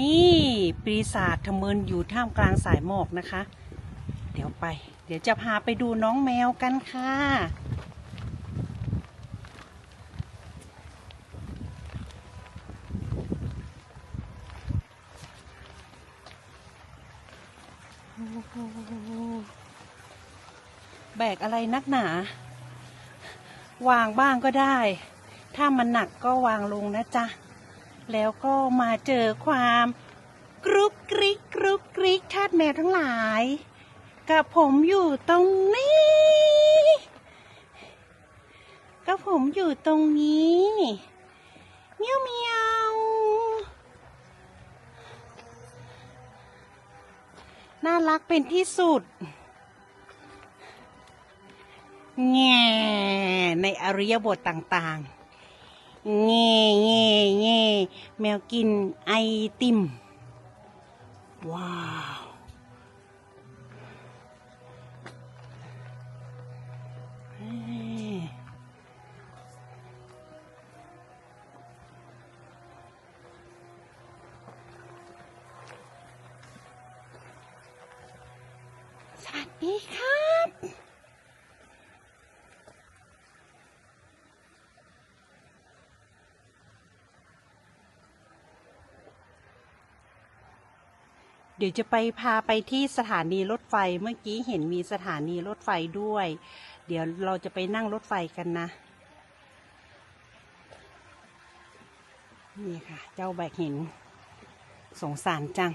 นี่ปีศาจทะเมินอยู่ท่ามกลางสายหมอกนะคะ เดี๋ยวไป เดี๋ยวจะพาไปดูน้องแมวกันค่ะโอ้โหแบกอะไรนักหนา วางบ้างก็ได้ ถ้ามันหนักก็วางลงนะจ๊ะ แล้วก็มาเจอความกรุบกริกกรุบกริกทาสแมวทั้งหลาย กับผมอยู่ตรงนี้ กับผมอยู่ตรงนี้เมียวเมียวน่ารักเป็นที่สุดแง่ในอริยบทต่างๆ แง่แง่แง่แมวกินไอติม ว้าว สวัสดีครับ เดี๋ยวจะไปพาไปที่สถานีรถไฟเมื่อกี้เห็นมีสถานีรถไฟด้วย เดี๋ยวเราจะไปนั่งรถไฟกันนะ นี่ค่ะ เจ้าแบกหิน สงสารจัง